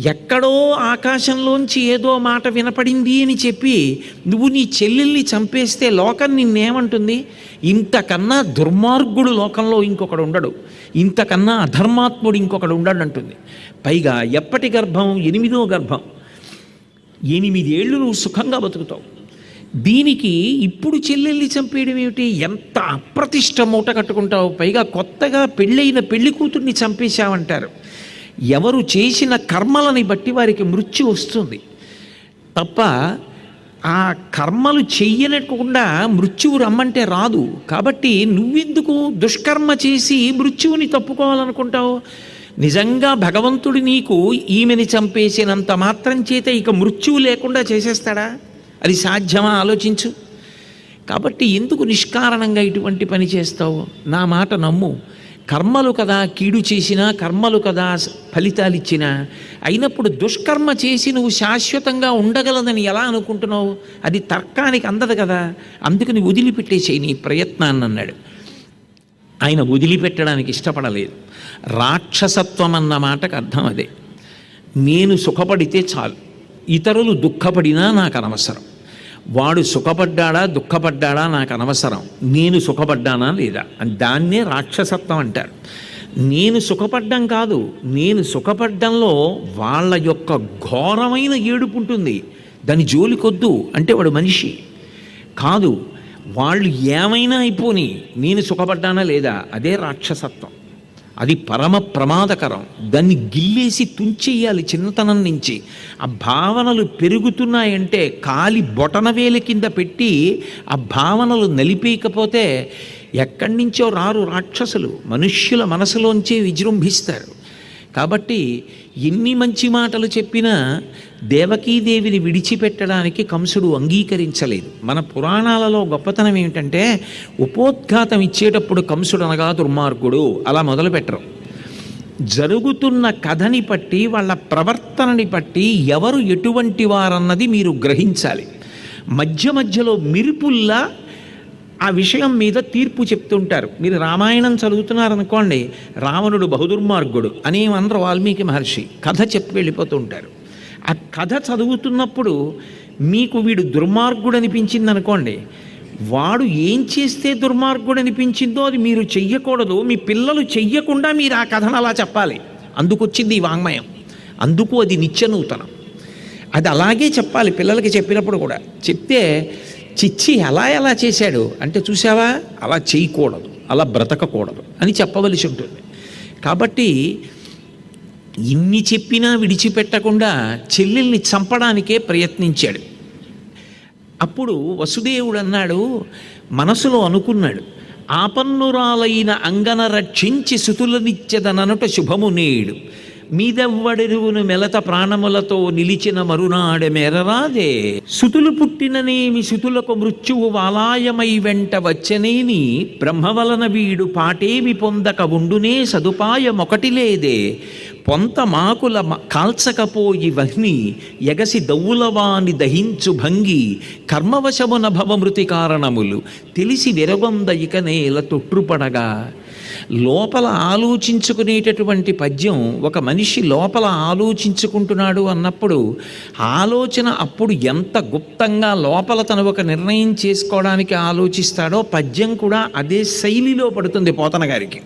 ఎక్కడో ఆకాశంలోంచి ఏదో మాట వినపడింది అని చెప్పి నువ్వు నీ చెల్లెల్ని చంపేస్తే లోకం నిన్నేమంటుంది? ఇంతకన్నా దుర్మార్గుడు లోకంలో ఇంకొకడు ఉండడు. ఇంతకన్నా అధర్మాత్ముడు ఇంకొకడు ఉండడు అంటుంది పైగా ఎప్పటి గర్భం? ఎనిమిదో గర్భం. ఎనిమిదేళ్ళు నువ్వు సుఖంగా బతుకుతావు. దీనికి ఇప్పుడు చెల్లెల్ని చంపేయడం ఏమిటి? ఎంత అప్రతిష్ట మూట కట్టుకుంటావు? పైగా కొత్తగా పెళ్ళైన పెళ్ళి కూతుర్ని చంపేశావంటారు. ఎవరు చేసిన కర్మలని బట్టి వారికి మృత్యు వస్తుంది. తప్ప ఆ కర్మలు చెయ్యనకుండా మృత్యువు రమ్మంటే రాదు. కాబట్టి నువ్వెందుకు దుష్కర్మ చేసి మృత్యువుని తప్పుకోవాలనుకుంటావు? నిజంగా భగవంతుడు నీకు ఈమెని చంపేసినంత మాత్రం చేత ఇక మృత్యువు లేకుండా చేసేస్తాడా? అది సాధ్యమా? ఆలోచించు. కాబట్టి ఎందుకు నిష్కారణంగా ఇటువంటి పని చేస్తావు? నా మాట నమ్ము. కర్మలు కదా కీడు చేసినా కర్మలు కదా ఫలితాలు ఇచ్చినా అయినప్పుడు దుష్కర్మ చేసి నువ్వు శాశ్వతంగా ఉండగలదని ఎలా అనుకుంటున్నావు? అది తర్కానికి అందదు కదా. అందుకని వదిలిపెట్టేసేయి నీ ప్రయత్నాన్ని అన్నాడు. ఆయన వదిలిపెట్టడానికి ఇష్టపడలేదు. రాక్షసత్వం అన్న మాటకు అర్థం అదే. నేను సుఖపడితే చాలు. ఇతరులు దుఃఖపడినా నాకు అనవసరం. వాడు సుఖపడ్డాడా దుఃఖపడ్డాడా నాకు అనవసరం. నేను సుఖపడ్డానా లేదా? అని దాన్నే రాక్షసత్వం అంటారు. నేను సుఖపడ్డం కాదు నేను సుఖపడ్డంలో వాళ్ళ యొక్క ఘోరమైన ఏడుపు ఉంటుంది. దాని జోలికొద్దు అంటే వాడు మనిషి. కాదు వాళ్ళు ఏమైనా అయిపోని నేను సుఖపడ్డానా లేదా? అదే రాక్షసత్వం. అది పరమ ప్రమాదకరం. దాన్ని గిల్లేసి తుంచేయాలి చిన్నతనం నుంచి. ఆ భావనలు పెరుగుతున్నాయంటే కాలి బొటనవేల కింద పెట్టి ఆ భావనలు నలిపేయకపోతే ఎక్కడి నుంచో రారు రాక్షసులు. మనుష్యుల మనసులోంచే విజృంభిస్తారు. కాబట్టి ఎన్ని మంచి మాటలు చెప్పినా దేవకీదేవిని విడిచిపెట్టడానికి కంసుడు అంగీకరించలేదు. మన పురాణాలలో గొప్పతనం ఏమిటంటే ఉపోద్ఘాతం ఇచ్చేటప్పుడు కంసుడు అనగా దుర్మార్గుడు అలా మొదలుపెట్టరు. జరుగుతున్న కథని బట్టి వాళ్ళ ప్రవర్తనని బట్టి ఎవరు ఎటువంటి వారన్నది మీరు గ్రహించాలి. మధ్య మధ్యలో మిరుపుల్లా ఆ విషయం మీద తీర్పు చెప్తుంటారు. మీరు రామాయణం చదువుతున్నారనుకోండి రావణుడు బహుదుర్మార్గుడు అనేమందరూ వాల్మీకి మహర్షి కథ చెప్పి వెళ్ళిపోతుంటారు. ఆ కథ చదువుతున్నప్పుడు మీకు వీడు దుర్మార్గుడు అనిపించింది అనుకోండి వాడు ఏం చేస్తే దుర్మార్గుడు అనిపించిందో అది మీరు చెయ్యకూడదు మీ పిల్లలు చెయ్యకుండా మీరు ఆ కథను అలా చెప్పాలి. అందుకొచ్చింది ఈ వాంగ్మయం. అందుకు అది నిత్యనూతనం. అది అలాగే చెప్పాలి పిల్లలకి చెప్పినప్పుడు కూడా. చెప్తే చిచ్చి అలా ఎలా చేశాడు? అంటే చూసావా అలా చేయకూడదు అలా బ్రతకకూడదు అని చెప్పవలసి ఉంటుంది. కాబట్టి ఇన్ని చెప్పినా విడిచిపెట్టకుండా చెల్లెల్ని చంపడానికే ప్రయత్నించాడు. అప్పుడు వసుదేవుడు అన్నాడు మనసులో అనుకున్నాడు ఆపన్నురాలైన అంగన రక్షించి శుతులనిచ్చదననుట శుభము నేడు. మీదెవ్వడెరువును మెలత ప్రాణములతో నిలిచిన మరునాడె మెరరాదే. సుతులు పుట్టిననేమి సుతులకు మృత్యువు వాలాయమై వెంట వచ్చనేని బ్రహ్మవలన వీడు పాటేమి పొందక ఉండునే సదుపాయమొకటి లేదే. పొంత మాకుల కాల్చకపోయి వహ్ని ఎగసి దౌలవాని దహించు భంగి కర్మవశమున భవమృతి కారణములు తెలిసి విరగొంద ఇక నేల తొట్టుపడగా లోపల ఆలోచించుకునేటటువంటి పద్యం ఒక మనిషి లోపల ఆలోచించుకుంటున్నాడు అన్నప్పుడు ఆలోచన అప్పుడు ఎంత గుప్తంగా లోపల తను ఒక నిర్ణయం చేసుకోవడానికి ఆలోచిస్తాడో పద్యం కూడా అదే శైలిలో పడుతుంది పోతన గారికి.